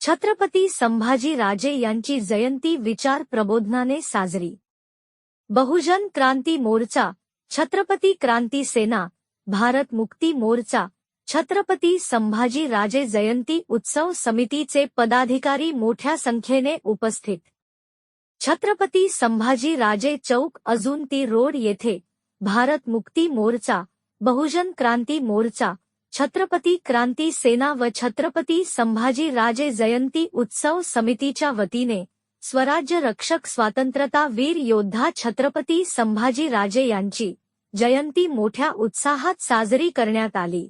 छत्रपती संभाजी राजे यांची जयंती विचार प्रबोधनाने साजरी. बहुजन क्रांती मोर्चा छत्रपती क्रांती सेना भारत मुक्ती मोर्चा छत्रपती संभाजी राजे जयंती उत्सव समितीचे पदाधिकारी मोठ्या संख्येने उपस्थित. छत्रपती संभाजी राजे चौक अजून ती रोड येथे भारत मुक्ती मोर्चा बहुजन क्रांती मोर्चा छत्रपती क्रांती सेना व छत्रपती संभाजी राजे जयंती उत्सव समितीच्या वतीने स्वराज्य रक्षक स्वातंत्र्यता वीर योद्धा छत्रपती संभाजी राजे यांची जयंती मोठ्या उत्साहात साजरी करण्यात आली.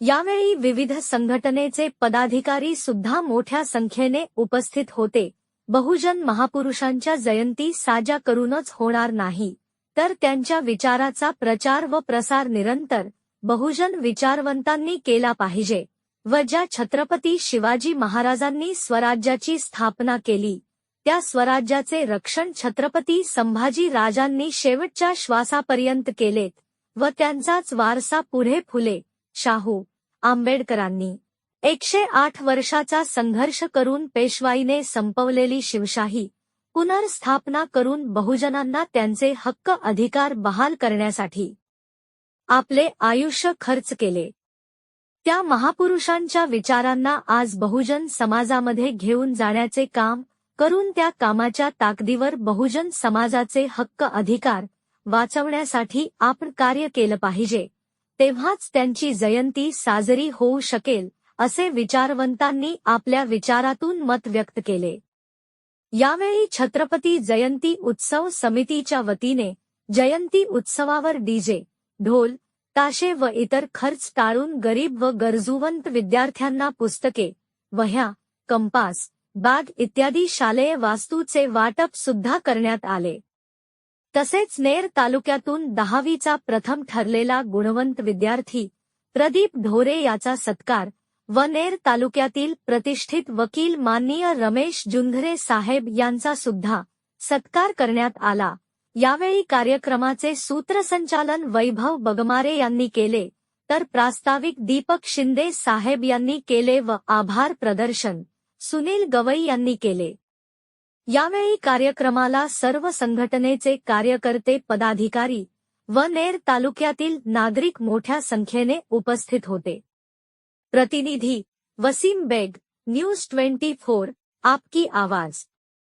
यावेळी विविध संघटनेचे पदाधिकारी सुद्धा मोठ्या संख्येने उपस्थित होते. बहुजन महापुरुषांच्या जयंती साजा करूनच होणार नाही तर त्यांच्या विचाराचा प्रचार व प्रसार निरंतर बहुजन विचारवंतांनी केला पाहिजे. व ज्या छत्रपती शिवाजी महाराजांनी स्वराज्याची स्थापना केली त्या स्वराज्याचे रक्षण छत्रपती संभाजी राजांनी शेवटच्या श्वासापर्यंत केलेत व त्यांचाच वारसा पुढे फुले. शाहू आंबेडकरांनी एकशे आठ वर्षाचा संघर्ष करून पेशवाईने संपवलेली शिवशाही पुनर्स्थापना करून बहुजनांना त्यांचे हक्क अधिकार बहाल करण्यासाठी आपले आयुष्य खर्च केले. त्या महापुरुषांच्या विचारांना आज बहुजन समाजामध्ये घेऊन जाण्याचे काम करून त्या कामाच्या ताकदीवर बहुजन समाजाचे हक्क अधिकार वाचवण्यासाठी आपण कार्य केलं पाहिजे. तेव्हाच त्यांची जयंती साजरी होऊ शकेल असे विचारवंतांनी आपल्या विचारातून मत व्यक्त केले. यावेळी छत्रपती जयंती उत्सव समितीच्या वतीने जयंती उत्सवावर डीजे ढोल ताशे व इतर खर्च टाळून गरीब व गरजूवंत विद्यार्थ्यांना पुस्तके वह्या कंपास बॅग इत्यादी शालेय वास्तूचे वाटप सुद्धा करण्यात आले. तसेच नेर तालुक्यातून दहावीचा प्रथम ठरलेला गुणवंत विद्यार्थी प्रदीप ढोरे याचा सत्कार व नेर तालुक्यातील प्रतिष्ठित वकील माननीय रमेश जुंधरे साहेब यांचा सुद्धा सत्कार करण्यात आला. यावेळी कार्यक्रमाचे सूत्रसंचालन वैभव बगमारे यांनी केले तर प्रास्ताविक दीपक शिंदे साहेब यांनी केले व आभार प्रदर्शन सुनील गवई यांनी केले. यावेळी कार्यक्रमाला सर्व संघटनेचे कार्यकर्ते पदाधिकारी व नेर तालुक्यातील नागरिक मोठ्या संख्येने उपस्थित होते. प्रतिनिधी Waseem Baig news twenty four आपकी आवाज.